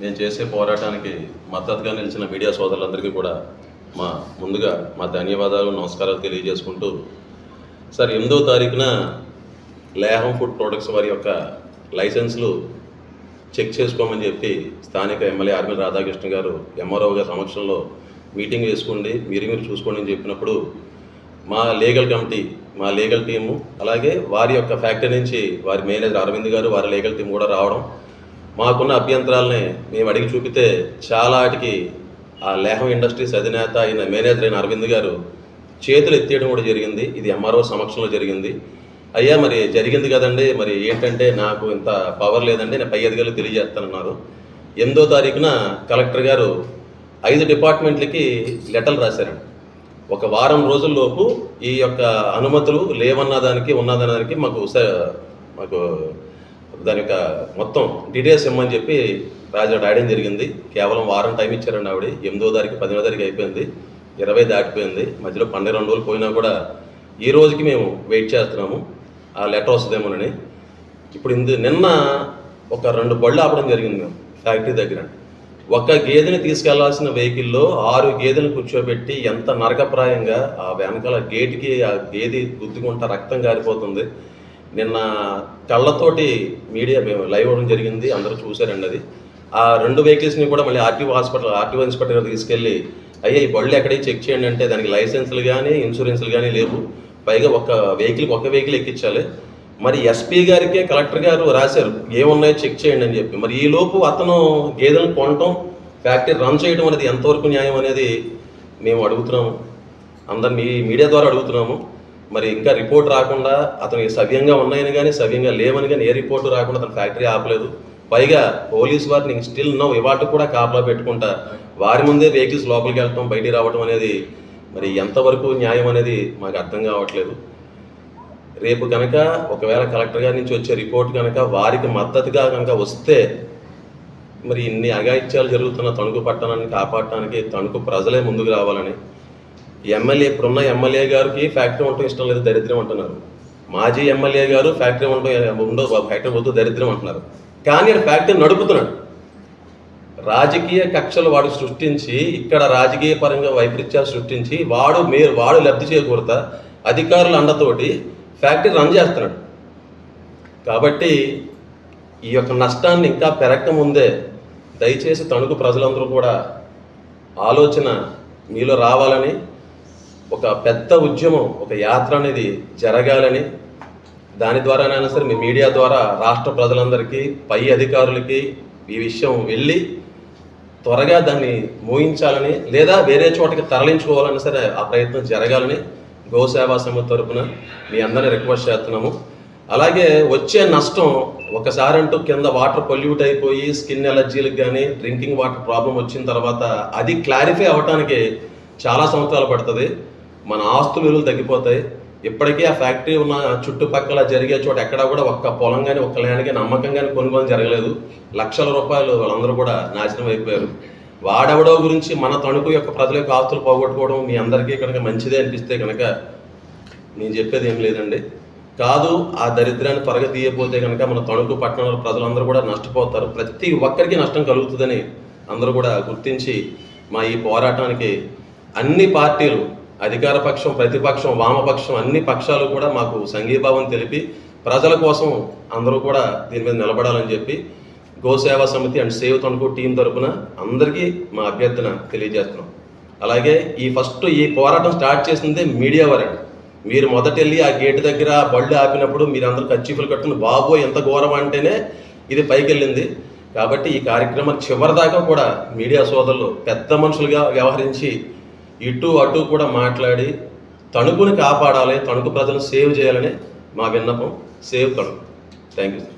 నేను చేసే పోరాటానికి మద్దతుగా నిలిచిన మీడియా సోదరులందరికీ కూడా మా ముందుగా మా ధన్యవాదాలు నమస్కారాలు తెలియజేసుకుంటూ సార్ ఎనిమిదో తారీఖున లేహం ఫుడ్ ప్రొడక్ట్స్ వారి యొక్క లైసెన్స్లు చెక్ చేసుకోమని చెప్పి స్థానిక ఎమ్మెల్యే ఆర్మీ రాధాకృష్ణ గారు ఎంఆర్ఓ గారి సమక్షంలో మీటింగ్ వేసుకోండి మీరు మీరు చూసుకోండి అని చెప్పినప్పుడు మా లీగల్ కమిటీ మా లీగల్ టీము అలాగే వారి యొక్క ఫ్యాక్టరీ నుంచి వారి మేనేజర్ అరవింద్ గారు వారి లీగల్ టీం కూడా రావడం మాకున్న అభ్యంతరాలని మేము అడిగి చూపితే చాలా వాటికి ఆ లేహం ఇండస్ట్రీస్ అధినేత అయిన మేనేజర్ అయిన అరవింద్ గారు చేతులు ఎత్తేయడం కూడా జరిగింది. ఇది ఎంఆర్ఓ సమక్షంలో జరిగింది. అయ్యా మరి జరిగింది కదండి. మరి ఏంటంటే నాకు ఇంత పవర్ లేదండి. నేను పై అధికారులు తెలియజేస్తానన్నారు. ఎనిమిదో తారీఖున కలెక్టర్ గారు ఐదు డిపార్ట్మెంట్లకి లెటర్లు రాశారండి. ఒక వారం రోజుల్లోపు ఈ యొక్క అనుమతులు లేవన్న దానికి ఉన్నదన్న దానికి మాకు స- మాకు దాని యొక్క మొత్తం డీటెయిల్స్ ఇమ్మని చెప్పి రాజు రాయడం జరిగింది. కేవలం వారం టైం ఇచ్చారండి ఆవిడ. ఎనిమిదో తారీఖు పదిహేనో తారీఖు అయిపోయింది. ఇరవై దాటిపోయింది. మధ్యలో పన్నెండు రెండు రోజులు పోయినా కూడా ఈ రోజుకి మేము వెయిట్ చేస్తున్నాము. ఆ లెటర్ వస్తుందేమోనని. ఇప్పుడు ఇందు నిన్న ఒక రెండు బళ్ళు ఆపడం జరిగింది మేము ఫ్యాక్టరీ దగ్గర. ఒక గేదెని తీసుకెళ్ళాల్సిన వెహికల్లో ఆరు గేదెలు కూర్చోబెట్టి ఎంత నరకప్రాయంగా ఆ వెనకాల గేటుకి ఆ గేదె గుద్దుకుంటా రక్తం గారిపోతుంది. నిన్న కళ్ళతోటి మీడియా మేము లైవ్ అవ్వడం జరిగింది అందరూ చూశారండి అది. ఆ రెండు వెహికల్స్ని కూడా మళ్ళీ ఆర్టీఓ హాస్పిటల్ ఆర్టీఓ ఇన్స్పెక్టర్ తీసుకెళ్ళి అయ్యా ఈ బళ్ళు ఎక్కడికి చెక్ చేయండి అంటే దానికి లైసెన్సులు కానీ ఇన్సూరెన్స్లు కానీ లేవు. పైగా ఒక వెహికల్కి ఒక వెహికల్ ఎక్కించాలి. మరి ఎస్పీ గారికే కలెక్టర్ గారు రాశారు ఏమున్నాయో చెక్ చేయండి అని చెప్పి. మరి ఈ లోపు అతను గేదెలను కొనటం ఫ్యాక్టరీ రన్ చేయడం అనేది ఎంతవరకు న్యాయం అనేది మేము అడుగుతున్నాము. అందరు మీ మీడియా ద్వారా అడుగుతున్నాము. మరి ఇంకా రిపోర్ట్ రాకుండా అతను సవ్యంగా ఉన్నాయని కానీ సవ్యంగా లేవని కానీ ఏ రిపోర్టు రాకుండా అతను ఫ్యాక్టరీ ఆపలేదు. పైగా పోలీస్ వారిని స్టిల్ నో ఇవాటి కూడా కాపలా పెట్టుకుంటా వారి ముందే వెహికల్స్ లోపలికి వెళ్ళటం బయటికి రావడం అనేది మరి ఎంతవరకు న్యాయం అనేది మాకు అర్థం కావట్లేదు. రేపు కనుక ఒకవేళ కలెక్టర్ గారి నుంచి వచ్చే రిపోర్ట్ కనుక వారికి మద్దతుగా కనుక వస్తే మరి ఇన్ని అఘాయిత్యాలు జరుగుతున్న తణుకు పట్టణాన్ని కాపాడటానికి తణుకు ప్రజలే ముందుకు రావాలని ఎమ్మెల్యే ఇప్పుడున్న ఎమ్మెల్యే గారికి ఫ్యాక్టరీ ఉండటం ఇష్టం లేదు దరిద్రం అంటున్నారు. మాజీ ఎమ్మెల్యే గారు ఫ్యాక్టరీ ఉండటం ఉండదు ఫ్యాక్టరీ వద్దు దరిద్రం అంటున్నారు. కానీ ఆయన ఫ్యాక్టరీ నడుపుతున్నాడు. రాజకీయ కక్షలు వాడు సృష్టించి ఇక్కడ రాజకీయ పరంగా వైపరీత్యాలు సృష్టించి వాడు మీరు వాడు లబ్ధి చేకూరత అధికారుల అండతోటి ఫ్యాక్టరీ రన్ చేస్తున్నాడు. కాబట్టి ఈ యొక్క నష్టాన్ని ఇంకా పెరగక ముందే దయచేసి తణుకు ప్రజలందరూ కూడా ఆలోచన మీలో రావాలని ఒక పెద్ద ఉద్యమం ఒక యాత్ర అనేది జరగాలని దాని ద్వారానైనా సరే మీ మీడియా ద్వారా రాష్ట్ర ప్రజలందరికీ పై అధికారులకి ఈ విషయం వెళ్ళి త్వరగా దాన్ని మోయించాలని లేదా వేరే చోటకి తరలించుకోవాలని సరే ఆ ప్రయత్నం జరగాలని గోసేవా సమితి తరపున మీ అందరిని రిక్వెస్ట్ చేస్తున్నాము. అలాగే వచ్చే నష్టం ఒకసారి అంటూ కింద వాటర్ పొల్యూట్ అయిపోయి స్కిన్ ఎలర్జీలకు కానీ డ్రింకింగ్ వాటర్ ప్రాబ్లం వచ్చిన తర్వాత అది క్లారిఫై అవ్వటానికి చాలా సంవత్సరాలు పడుతుంది. మన ఆస్తుల విలువలు తగ్గిపోతాయి. ఇప్పటికీ ఆ ఫ్యాక్టరీ ఉన్న చుట్టుపక్కల జరిగే చోట ఎక్కడా కూడా ఒక్క పొలం కానీ ఒక్క ల్యాండ్ కానీ నమ్మకం కానీ కొనుగోలు జరగలేదు. లక్షల రూపాయలు వాళ్ళందరూ కూడా నాశనం అయిపోయారు. వాడెవడో గురించి మన తణుకు యొక్క ప్రజల యొక్క ఆస్తులు పోగొట్టుకోవడం మీ అందరికీ కనుక మంచిదే అనిపిస్తే కనుక నేను చెప్పేది ఏం లేదండి. కాదు ఆ దరిద్రాన్ని త్వరగా తీయపోతే కనుక మన తణుకు పట్టణంలో ప్రజలందరూ కూడా నష్టపోతారు. ప్రతి ఒక్కరికి నష్టం కలుగుతుందని అందరూ కూడా గుర్తించి మా ఈ పోరాటానికి అన్ని పార్టీలు అధికార పక్షం ప్రతిపక్షం వామపక్షం అన్ని పక్షాలు కూడా మాకు సంఘీభావం తెలిపి ప్రజల కోసం అందరూ కూడా దీని మీద నిలబడాలని చెప్పి గోసేవా సమితి అండ్ సేవ్ తణుకు టీం తరపున అందరికీ మా అభ్యర్థన తెలియజేస్తున్నాం. అలాగే ఈ ఫస్ట్ ఈ పోరాటం స్టార్ట్ చేసిందే మీడియా వారండి. మీరు మొదట వెళ్ళి ఆ గేట్ దగ్గర బళ్ళు ఆపినప్పుడు మీరు అందరూ కచ్చీఫులు కట్టుకుని బాబో ఎంత ఘోరం అంటేనే ఇది పైకి వెళ్ళింది కాబట్టి ఈ కార్యక్రమం చివరిదాకా కూడా మీడియా సోదరులు పెద్ద మనుషులుగా వ్యవహరించి ఇటు అటు కూడా మాట్లాడి తణుకుని కాపాడాలి తణుకు ప్రజలను సేవ్ చేయాలని మా విన్నపం. సేవ్ తణుకు. Thank you